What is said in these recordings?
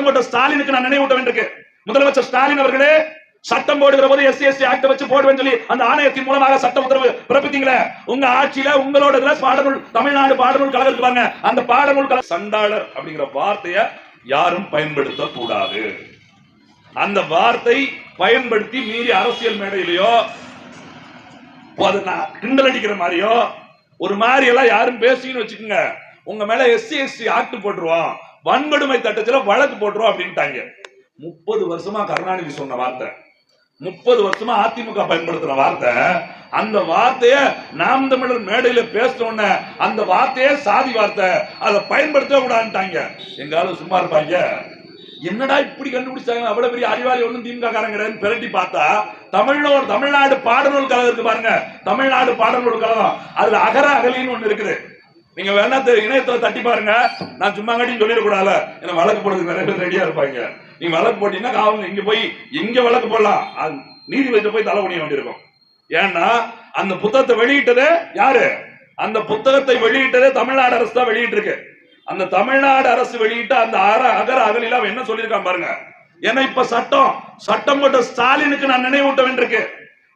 சட்டம் போட்ட ஸ்டாலினுக்கு நான் நினைவூட்ட வேண்டியிருக்கு. முதலமைச்சர் ஸ்டாலின் அவர்களே சட்டம் போடுகிற போது எஸ்சி எஸ்டி ஆக்ட் வச்சு போடுவேன் சொல்லி அந்த ஆணையத்தின் மூலமாக சட்ட உத்தரவு பிறப்பித்தீங்களே? உங்க ஆட்சியில உங்களோட இதுல பாடநூல் தமிழ்நாடு பாடநூல் கழகம் இருக்கு அந்த பாடநூல் கழக சண்டாளர் அப்படிங்கிற வார்த்தைய யாரும் பயன்படுத்த கூடாது அந்த வார்த்தை பயன்படுத்தி மீறி அரசியல் மேடையிலயோ கிண்டல் அடிக்கிற மாதிரியோ ஒரு மாதிரி எல்லாம் யாரும் பேசிங்கன்னு வச்சுக்கோங்க. உங்க மேல எஸ்சி எஸ்டி ஆக்ட் போட்டுருவோம். வன்கொடுமை தட்டத்துல வழக்கு போட்டுருவோம் அப்படின்ட்டாங்க. முப்பது வருஷமா கருணாநிதி சொன்ன வார்த்தை. முப்பது வருஷமா அதிமுக பயன்படுத்துற வார்த்தை. அந்த வார்த்தைய நாம் தமிழர் மேடையில பேசின அந்த வார்த்தையே சாதி வார்த்தை. அதை பயன்படுத்த கூடாதுட்டாங்க எங்காலும் சும்மா இருப்பாங்க. என்னடா இப்படி கண்டுபிடிச்சாங்க? அவ்வளவு பெரிய அறிவாளி ஒண்ணும் திமுக காரங்க பிரட்டி பார்த்தா தமிழ்நாடு தமிழ்நாடு பாடநூல் கழகம் இருக்கு பாருங்க. தமிழ்நாடு பாடநூல் கழகம். அதுல அகர அகலின்னு ஒண்ணு இருக்குது. நீங்க வேணா இணையத்துல தட்டி பாருங்க. நான் சும்மா கட்டி சொல்லிடக்கூடாது ஏன்னா வழக்கு போடுறதுக்கு நிறைய பேர் ரெடியா இருப்பாங்க. நீங்க வழக்கு போட்டீங்கன்னா காவல் இங்க போய் இங்க வழக்கு போடலாம். அது நீதிபதியிட்ட போய் தலை குனிய வேண்டியிருக்கும். ஏன்னா அந்த புத்தகத்தை வெளியிட்டதே யாரு? அந்த புத்தகத்தை வெளியிட்டதே தமிழ்நாடு அரசு தான் வெளியிட்டிருக்கு. அந்த தமிழ்நாடு அரசு வெளியிட்ட அந்த அற அகர அகலில அவன் என்ன சொல்லியிருக்கான் பாருங்க. ஏன்னா இப்ப சட்டம் சட்டம் போட்ட ஸ்டாலினுக்கு நான் நினைவூட்ட வேண்டியிருக்கு.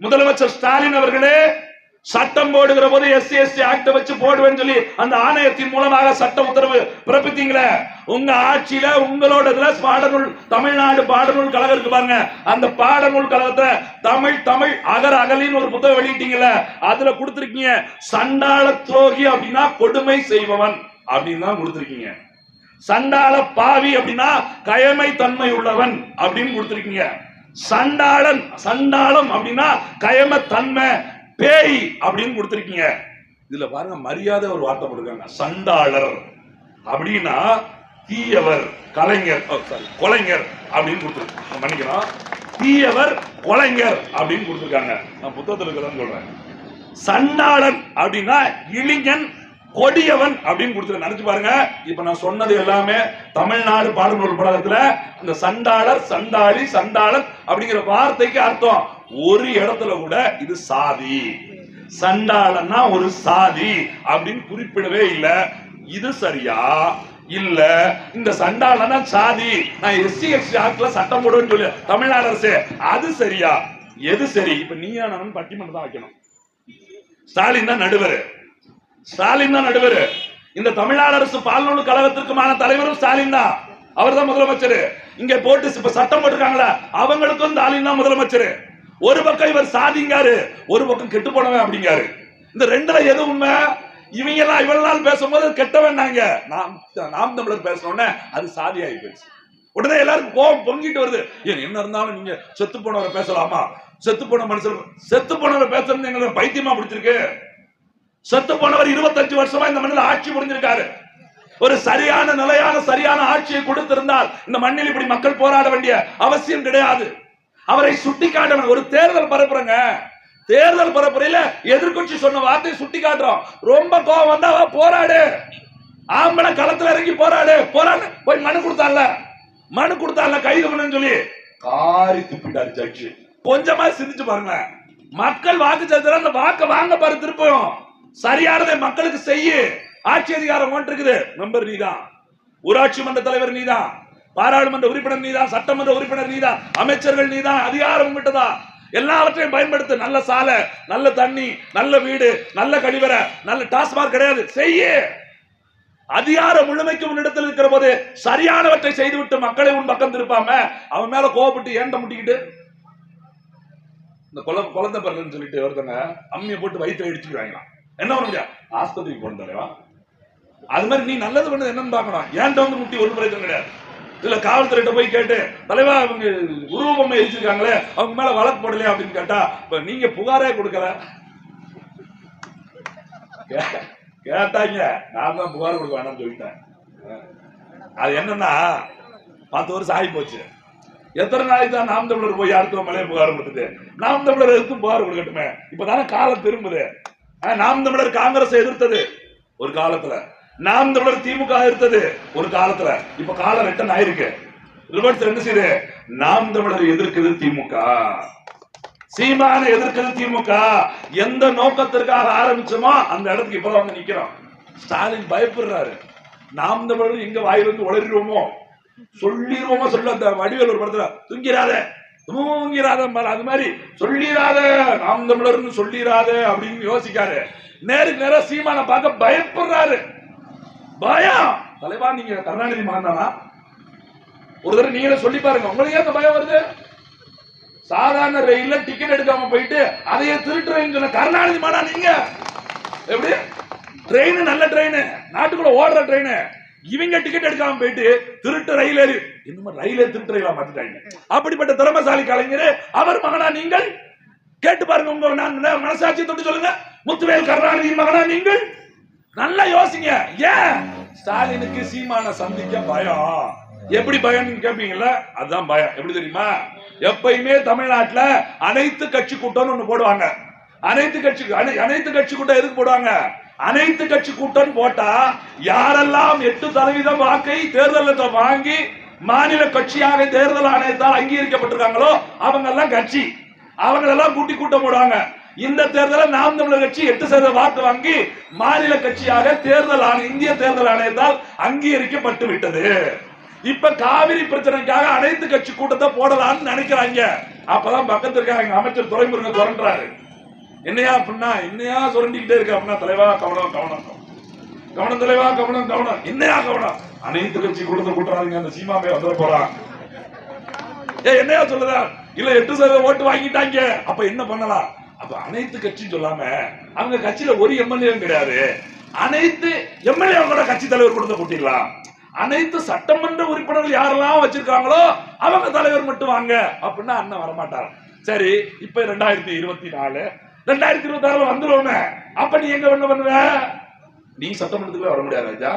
முதலமைச்சர் ஸ்டாலின் அவர்களே சட்டம் போடுகிற போது எஸ்சி எஸ்டி வச்சு போடுவேன்னு சொல்லி அந்த ஆணையத்தின் மூலமாக சட்ட உத்தரவு பிறப்பித்தீங்களே? உங்க ஆட்சியில உங்களோட இதுல பாடநூல் தமிழ்நாடு பாடநூல் கழகம் இருக்கு பாருங்க. அந்த பாடநூல் கழகத்துல தமிழ் தமிழ் அகர் அகலின்னு ஒரு புத்தகம் வெளியிட்டீங்கல்ல அதுல கொடுத்துருக்கீங்க சண்டாள துரோகி அப்படின்னா கொடுமை செய்பவன் அப்படின்னு தான் கொடுத்துருக்கீங்க. சண்டாள பாவி அப்படின்னா கயமை தன்மை உள்ளவன் அப்படின்னு கொடுத்துருக்கீங்க. சண்டாளன் சண்டாளம் அப்படின்னா கயம தன்மை பேய் அப்படின்னு கொடுத்துருக்கீங்க. இதுல பாருங்க மரியாதை ஒரு வார்த்தை போட்டிருக்காங்க. சண்டாளர். அப்படின்னா தீயவர் கலைஞர் சாரி கொலைஞர் அப்படின்னு கொடுத்துருக்கு. மன்னிக்கணும். தீயவர் கொலைஞர் அப்படின்னு கொடுத்துருக்காங்க. நான் புத்தகத்தில் இருக்கிறதா சொல்றேன். சண்டாளன் அப்படின்னா இளைஞன் கொடியவன் அப்படின்னு கொடுத்து நினைச்சு பாருங்க. இப்ப நான் சொன்னது எல்லாமே தமிழ்நாடு பாடநூல் படத்துல அந்த சண்டாளர் சண்டாளி சண்டாளன் அப்படிங்கிற வார்த்தைக்கு அர்த்தம். ஒரு இடத்துல கூட இது சாதி. சண்டாளன்னா ஒரு சாதி அப்படின்னு குறிப்பிடவே இல்ல. இது சரியா? இல்ல. இந்த சண்டாளனா சாதி. நான் எஸ்சி எஸ்டி ஆக்ட்ல சட்டம் போடுவேன்னு சொல்லு. தமிழ்நாடு அரசு அது சரியா? எது சரி? இப்ப நீயா நான் பட்டிமன்றம் தான் வைக்கணும். ஸ்டாலின் தான் நடுவர். ஸ்டாலின் தான் நடுவர். இந்த தமிழ்நாடு அரசு பால்நூல் கழகத்திற்குமான தலைவரும் ஸ்டாலின் தான். அவர் தான் முதலமைச்சர். இங்க போட்டு இப்ப சட்டம் போட்டிருக்காங்களா? அவங்களுக்கும் ஸ்டாலின் தான் முதலமைச்சர். ஒரு பக்கம் இவர் சாதிங்காரு ஒரு பக்கம் கெட்டு போனவன் அப்படிங்காரு. இந்த ரெண்டுல எது உண்மை? இவங்க எல்லாம் இவ்வளவு நாள் பேசும்போது கெட்டவன் நாங்க. நாம் நாம் தமிழர் பேசணும்னே அது சாதி ஆகி போயிடுச்சு. உடனே எல்லாருக்கும் கோபம் பொங்கிட்டு வருது. ஏன் என்ன இருந்தாலும் நீங்க செத்து போனவரை பேசலாமா? செத்து போன மனுஷன் செத்து போனவரை பேசுறது எங்களுக்கு பைத்தியமா பிடிச்சிருக்கு. செத்து போனவர் இருபத்தஞ்சு வருஷமா இந்த மண்ணில் ஆட்சி புரிஞ்சிருக்காரு. ஒரு சரியான நிலையான சரியான ஆட்சியை கொடுத்திருந்தால் இந்த மண்ணில் இப்படி மக்கள் போராட வேண்டிய அவசியம் கிடையாது. அவரை சுட்டி காட்டணும் ஒரு தேர்தல் பரப்புறங்க. தேர்தல் பரப்புரையில எதிர்க்கட்சி சொன்ன வார்த்தையை சுட்டி காட்டுறோம் ரொம்ப கோபம் வந்தா வா, போராடு. ஆம்பளை களத்துல இறங்கி போராடு. போராடு. போய் மனு கொடுத்தால மனு கொடுத்தால கைது பண்ணுன்னு சொல்லி. காரி துப்பிட்டாரு ஜட்ஜி. கொஞ்சமா சிந்திச்சு பாருங்க மக்கள் வாக்கு செலுத்துற அந்த வாக்க வாங்க பாரு திருப்பவும் சரியானதை மக்களுக்கு செய்யு. ஆட்சி அதிகாரம் ஒன்று இருக்குது மெம்பர் நீதான். ஊராட்சி மன்ற தலைவர் நீதான். பாராளுமன்ற உறுப்பினர் நீதான் சட்டமன்ற உறுப்பினர் நீதான் அமைச்சர்கள் நீதான் அதிகாரம் உங்ககிட்டதா? எல்லாவற்றையும் பயன்படுத்து. நல்ல சாலை நல்ல தண்ணி நல்ல வீடு நல்ல கழிவறை நல்ல டாஸ்மாக் கிடையாது. செய்ய! அதிகார முழுமைக்கு உன்னிடத்தில் இருக்கிற போது சரியானவற்றை செய்துவிட்டு மக்களை உன் பக்கம் திருப்பாம அவன் மேல கோவப்பட்டு ஏண்ட முட்டிக்கிட்டு? இந்த குழந்தை குழந்தை பிறகுன்னு சொல்லிட்டு ஒருத்தங்க அம்மியை போட்டு வயிற்று இடிச்சுக்கிறாங்களாம். என்ன பண்ண முடியாது ஆஸ்பத்திரிக்கு போன தலைவா அது மாதிரி நீ நல்லது பண்ணது என்னன்னு பார்க்கணும். ஏன்ட்ட வந்து முட்டி ஒரு பிரச்சனை கிடையாது? இல்ல காவல்துறையிட்ட போய் கேட்டு தலைவா அவங்க உருவம் எரிச்சிருக்காங்களே அவங்க மேல வழக்கு போடலையா அப்படின்னு கேட்டா இப்ப நீங்க புகாரே கொடுக்கல. கேட்டாங்க. நான் தான் புகார் கொடுக்க வேணாம்னு சொல்லிட்டேன். அது என்னன்னா பத்து வருஷம் ஆகி போச்சு எத்தனை நாளைக்கு தான் நாம் தமிழர் போய் அடுத்த மேலே புகார் கொடுத்தது? நாம் தமிழர் எதுக்கும் புகார் கொடுக்கட்டுமே? இப்பதானே காலம் திரும்புது. நாம் தமிழர் காங்கிரஸ் எதிர்த்தது ஒரு காலத்துல. நாம் தமிழர் திமுக இருந்தது ஒரு காலத்துல. இப்ப காலம் ரிட்டன் ஆயிருக்கு. ரிவர்ஸ் என்ன செய்யுது நாம் தமிழர் எதிர்க்குது திமுக. சீமான எதிர்க்கிறது திமுக. எந்த நோக்கத்திற்காக ஆரம்பிச்சோமோ அந்த இடத்துக்கு இப்ப வந்து நிக்கிறோம். ஸ்டாலின் பயப்படுறாரு. நாம் தமிழர் எங்க வந்து உளறிடுவோமோ? சொல்லிடுவோமோ சொல்ல அந்த வடிவேல் ஒரு படத்துல தூங்கிறாத தூங்கிறாத அது மாதிரி சொல்லிடாத நாம் தமிழர்னு சொல்லிடாத அப்படின்னு யோசிக்காரு. நேருக்கு நேரம் சீமானை பார்க்க பயப்படுறாரு. பயம்! தலைவா நீங்க கருணாநிதி மாறினாரா ஒரு தடவை நீங்களே சொல்லி பாருங்க. உங்களுக்கு ஏன் பயம் வருது? சாதாரண ரயில்ல டிக்கெட் எடுக்காம போயிட்டு அதையே திருட்டுறேன்னு சொன்ன கருணாநிதி மாடா நீங்க? எப்படி? ட்ரெயின் நல்ல ட்ரெயின் நாட்டுக்குள்ள ஓடுற ட்ரெயின் இவங்க டிக்கெட் எடுக்காம போயிட்டு திருட்டு ரயில் ஏறி இன்னும் ரயிலே திருட்டு ரயிலா மாத்திட்டாங்க. அப்படிப்பட்ட திறமசாலி கலைஞர் அவர் மகனா நீங்கள்? கேட்டு பாருங்க உங்க நான் மனசாட்சி தொட்டு சொல்லுங்க. முத்துவேல் கருணாநிதி மகனா நீங்கள்? நல்லா யோசிங்க. ஏன்? ஸ்டாலினுக்கு சீமான சந்திக்க பயம். எப்படி பயம் கேட்பீங்கல்ல அதுதான் பயம். எப்படி தெரியுமா? எப்பயுமே தமிழ்நாட்டுல அனைத்து கட்சி கூட்டம்னு ஒண்ணு போடுவாங்க. அனைத்து கட்சி அனை- அனைத்து கட்சி கூட்டம் எதுக்கு போடுவாங்க? அனைத்து கட்சி கூட்டம் போட்டா யாரெல்லாம் எட்டு சதவீதம் வாக்கை தேர்தலில் வாங்கி மாநில கட்சியாக தேர்தல் ஆணையத்தால் அங்கீகரிக்கப்பட்டிருக்காங்களோ அவங்க எல்லாம் கட்சி. அவங்களெல்லாம் கூட்டி கூட்டம் போடுவாங்க. இந்த தேர்தலில் நாம் தமிழர் கட்சி எட்டு சதவீத வாக்கு வாங்கி மாநில கட்சியாக தேர்தல் ஆணையம் இந்திய தேர்தல் ஆணையத்தால் அங்கீகரிக்கப்பட்டு விட்டது. இப்ப காவிரி பிரச்சனைக்காக அனைத்து கட்சி கூட்டத்தை போடலாம்னு நினைக்கிறாங்க. அப்பதான் பக்கத்துல இருக்க எங்க அமைச்சர் துறைமுருகன் சுரண்டாரு என்னையா அப்படின்னா என்னையா சுரண்டிக்கிட்டே இருக்க அப்படின்னா தலைவா கவனம் கவனம் கவனம். தலைவா கவனம் கவனம். என்னையா கவனம்? அனைத்து கட்சி கூட்டத்தை கூட்டுறாங்க அந்த சீமாமே வந்துட போறான். ஏ என்னையா சொல்லுதா? இல்ல எட்டு சதவீதம் ஓட்டு வாங்கிட்டாங்க. அப்ப என்ன பண்ணலாம்? அப்ப அனைத்து கட்சியும் சொல்லாம அவங்க கட்சியில ஒரு எம்எல்ஏவும் கிடையாது. அனைத்து எம்எல்ஏ கூட கட்சி தலைவர் கொடுத்த கூட்டிடலாம். அனைத்து சட்டமன்ற உறுப்பினர்கள் யாரெல்லாம் வச்சிருக்காங்களோ அவங்க தலைவர் மட்டும் வாங்க. அப்படின்னா அண்ணன் வரமாட்டார். சரி இப்ப ரெண்டாயிரத்தி இருபத்தி நாலு ரெண்டாயிரத்தி இருபத்தி ஆறுல வந்துருவோமே. அப்ப நீ எங்க என்ன பண்ணுவ? நீ சட்டமன்றத்துக்குள்ள வர முடியாது ராஜா.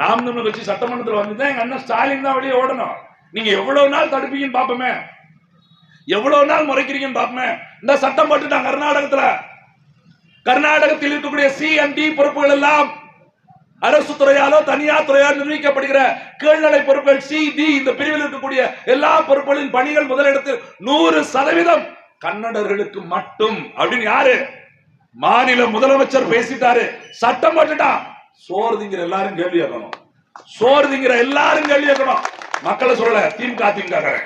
நாம் தமிழ் கட்சி சட்டமன்றத்தில் வந்துதான் எங்க அண்ணன் ஸ்டாலின் தான் வெளியே ஓடணும். நீங்க எவ்வளவு நாள் தடுப்பீங்கன்னு பாப்போமே எவ்வளவு நாள் முறைக்கிறீங்கன்னு பாப்பேன் இந்த சட்டம் போட்டுட்டான் கர்நாடகத்துல. கர்நாடகத்தில் இருக்கக்கூடிய சி அண்ட் டி பொறுப்புகள் எல்லாம் அரசு துறையாலோ தனியார் துறையால் நிர்ணயிக்கப்படுகிற கீழ்நிலை பொறுப்புகள் சி டி இந்த பிரிவில் இருக்கக்கூடிய எல்லா பொறுப்புகளின் பணிகள் முதலிடத்தில் நூறு சதவீதம் கன்னடர்களுக்கு மட்டும். அப்படின்னு யாரு? மாநில முதலமைச்சர் பேசிட்டாரு. சட்டம் போட்டுட்டான் சோர்திங்கிற எல்லாரும் கேள்வி கேட்கணும். சோர்திங்கிற எல்லாரும் கேள்வி கேட்கணும். மக்களை சொல்லல திமுக திமுக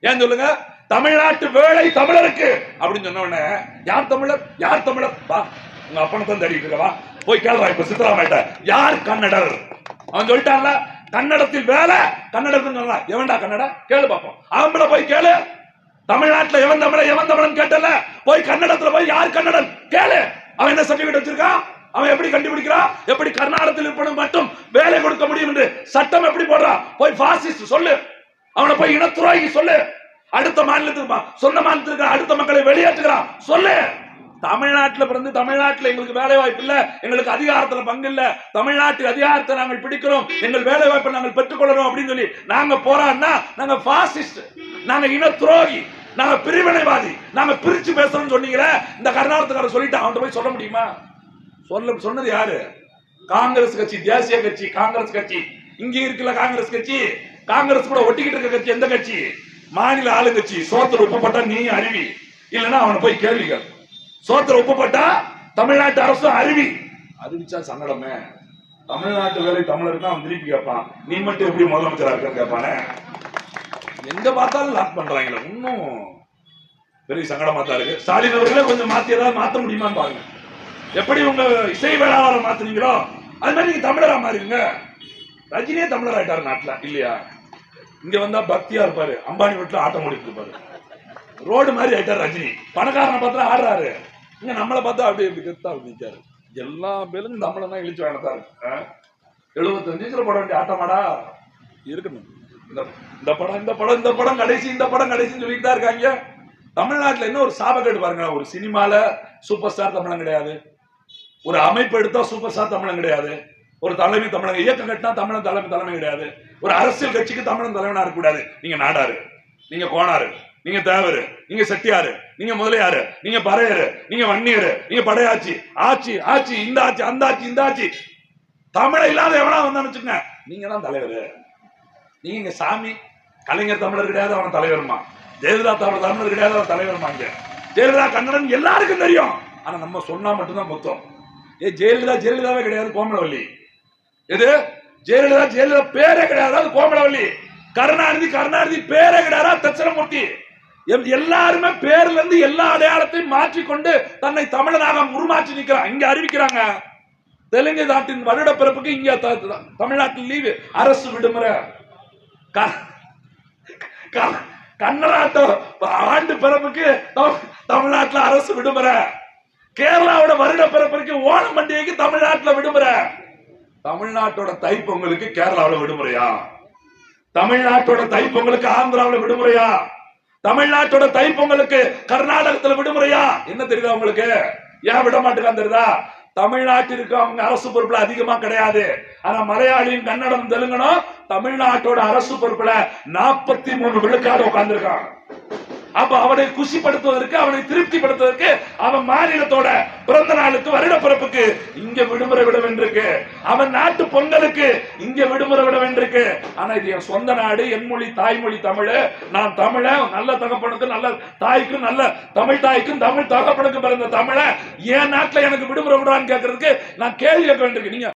ஏன் சொல்லுங்க? தமிழ்நாட்டு வேலை தமிழருக்கு. அப்படின்னு சொன்ன உடனே யார் தமிழர்? யார் தமிழர்? வா உங்க அப்பனை தான் தேடிட்டு இருக்கவா போய் கேள்வா இப்ப சித்தராமையிட்ட. யார் கன்னடர்? அவன் சொல்லிட்டான்ல கன்னடத்தில் வேலை கன்னடத்தில் சொல்லலாம் எவன்டா கன்னடா? கேளு பாப்போம். ஆம்பளை போய் கேளு. தமிழ்நாட்டுல எவன் தமிழன் எவன் தமிழன் கேட்டல போய் கன்னடத்துல போய் யார் கன்னடன்? கேளு. அவன் என்ன சர்டிபிகேட் வச்சிருக்கான் அவன் எப்படி கண்டுபிடிக்கிறான் எப்படி கர்நாடகத்தில் இருப்பது மட்டும் வேலை கொடுக்க முடியும் என்று சட்டம் எப்படி போடுறான் போய் பாசிஸ்ட் சொல்லு. அவனை போய் இனத்துறாய்க்கு சொல்லு. அடுத்த மாநிலத்துக்கு சொந்த மாநிலத்துக்கு அடுத்த மக்களை வெளியேற்றுகிறான். சொல்லு. தமிழ்நாட்டில் பிறந்து தமிழ்நாட்டுல எங்களுக்கு வேலை வாய்ப்பு இல்ல. எங்களுக்கு அதிகாரத்துல பங்கு இல்ல. தமிழ்நாட்டு அதிகாரத்தை நாங்கள் பிடிக்கிறோம். எங்கள் வேலை வாய்ப்பை நாங்கள் பெற்றுக்கொள்ளணும் அப்படின்னு சொல்லி நாங்க போறான்னா நாங்க பாசிஸ்ட் நாங்க இன துரோகி நாங்க பிரிவினைவாதி நாங்க பிரிச்சு பேசணும்னு சொன்னீங்களே இந்த கர்நாடகத்துக்காரர் சொல்லிட்டு அவன்கிட்ட போய் சொல்ல முடியுமா? சொல்ல சொன்னது யாரு? காங்கிரஸ் கட்சி தேசிய கட்சி காங்கிரஸ் கட்சி. இங்கே இருக்குல்ல காங்கிரஸ் கட்சி? காங்கிரஸ் கூட ஒட்டிக்கிட்டு இருக்க கட்சி எந்த கட்சி? மாநில ஆளுங்கட்சி சோத்துல உப்புப்பட்டா நீ அறிவி இல்லைன்னா அவனை போய் கேள்வி கேள். சோத்துல உப்புப்பட்டா தமிழ்நாட்டு அரசும் அறிவி அறிவிச்சா சங்கடமே. தமிழ்நாட்டு வேலை தமிழருக்கு அவன் திருப்பி கேட்பான். நீ மட்டும் எப்படி முதலமைச்சரா இருக்க கேட்பானே? எங்க பார்த்தாலும் லாக் பண்றாங்களே. இன்னும் பெரிய சங்கடமா தான் இருக்கு. ஸ்டாலின் அவர்களே கொஞ்சம் மாத்தி ஏதாவது மாத்த முடியுமான்னு பாருங்க. எப்படி உங்க இசை வேளாளரை மாத்துறீங்களோ அது மாதிரி நீங்க தமிழரா மாறிடுங்க. ரஜினியே தமிழர் ஆயிட்டாரு நாட்டுல. இல்லையா? இங்க வந்தா பக்தியா இருப்பாரு. அம்பானி வீட்டுல ஆட்டம் ஓடிட்டு இருப்பாரு. ரோடு மாதிரி ஆயிட்டாரு ரஜினி. பணக்காரனை பார்த்தா ஆடுறாரு. இங்க நம்மளை பார்த்தா அப்படியே இப்படி கெத்தா அப்படி எல்லா பேரும் நம்மளை தான் இழிச்சு வேணத்தான் எழுபத்தஞ்சு போட வேண்டிய ஆட்டமாடா? இருக்கணும். இந்த இந்த படம் இந்த படம் இந்த படம் கடைசி இந்த படம் கடைசின்னு சொல்லிட்டு தான் இருக்காங்க. தமிழ்நாட்டில் என்ன ஒரு சாபக்கேடு பாருங்க ஒரு சினிமாவில் சூப்பர் ஸ்டார் தமிழன் கிடையாது. ஒரு அமைப்பு எடுத்தா சூப்பர் ஸ்டார் தமிழன் கிடையாது. ஒரு தலைமை தமிழக இயக்கம் கட்டினா தமிழன் தலைமை தலைமை கிடையாது. ஒரு அரசியல் கட்சிக்கு தமிழன் தலைவனா இருக்கக்கூடாது நீங்க நாடாரு நீங்க கோணாரு நீங்க தேவரு நீங்க செட்டியாரு நீங்க முதலியாரு நீங்க பறையரு நீங்க வன்னியரு நீங்க படையாச்சி ஆட்சி ஆட்சி இந்த ஆட்சி அந்த ஆட்சி இந்த ஆட்சி. தமிழ இல்லாத எவனா வந்தான்னு வச்சுக்கோங்க. நீங்க தான் தலைவர். நீங்க இங்க சாமி கலைஞர் தமிழர் கிடையாது அவன் தலைவருமா ஜெயலலிதா தமிழ் தமிழர் கிடையாது அவன் தலைவருமா இங்க. ஜெயலலிதா கன்னடன் எல்லாருக்கும் தெரியும். ஆனா நம்ம சொன்னா மட்டும்தான் மொத்தம். ஏ ஜெயலலிதா ஜெயலலிதாவே கிடையாது கோமலவல்லி. எது? ஜெயலலிதா ஜெயலலிதா பேரே கிடையாது. அது கோமலவல்லி. கருணாநிதி கருணாநிதி பேரே கிடையாது. தட்சிணமூர்த்தி. எல்லாருமே பேர்ல இருந்து எல்லா அடையாளத்தையும் மாற்றிக்கொண்டு தன்னை தமிழனாக உருமாற்றி நிற்கிறான் இங்க அறிவிக்கிறாங்க. தெலுங்கு நாட்டின் வருட பிறப்புக்கு இங்க த- தமிழ்நாட்டில் லீவு. அரசு விடுமுறை. கன்னடாட்ட ஆண்டு பிறப்புக்கு தமிழ்நாட்டில் அரசு விடுமுறை. கேரளாவோட வருட பிறப்பிற்கு ஓணம் பண்டிகைக்கு தமிழ்நாட்டில் விடுமுறை. தமிழ்நாட்டோட தைப்பொங்கலுக்கு கேரளாவுல விடுமுறையா? தமிழ்நாட்டோட தைப்பொங்கலுக்கு ஆந்திராவுல விடுமுறையா? தமிழ்நாட்டோட தைப்பொங்கலுக்கு கர்நாடகத்துல விடுமுறையா? என்ன தெரியுதா உங்களுக்கு? ஏன் விட மாட்டேங்கான் தெரியுதா? தமிழ்நாட்டிற்கு அவங்க அரசு பொறுப்புல அதிகமா கிடையாது. ஆனா மலையாளியும் கன்னடம் தெலுங்கனும் தமிழ்நாட்டோட அரசு பொறுப்புல நாற்பத்தி மூணு விழுக்காடு உட்கார்ந்துருக்கான் அப்ப அவனை குஷிப்படுத்துவதற்கு அவனை திருப்திப்படுத்துவதற்கு அவன் மாநிலத்தோட பிறந்த நாளுக்கு வருட பிறப்புக்கு இங்க விடுமுறை விட வேண்டியிருக்கு அவன் நாட்டு பொங்கலுக்கு இங்க விடுமுறை விட வேண்டியிருக்கு ஆனா இது என் சொந்த நாடு என் மொழி தாய்மொழி தமிழ். நான் தமிழ நல்ல தகப்பனுக்கு நல்ல தாய்க்கும் நல்ல தமிழ் தாய்க்கும் தமிழ் தகப்பனுக்கு பிறந்த தமிழ என் நாட்டுல எனக்கு விடுமுறை விடுறான்னு கேட்கறதுக்கு நான் கேள்வி கேட்க வேண்டியிருக்கு. நீங்க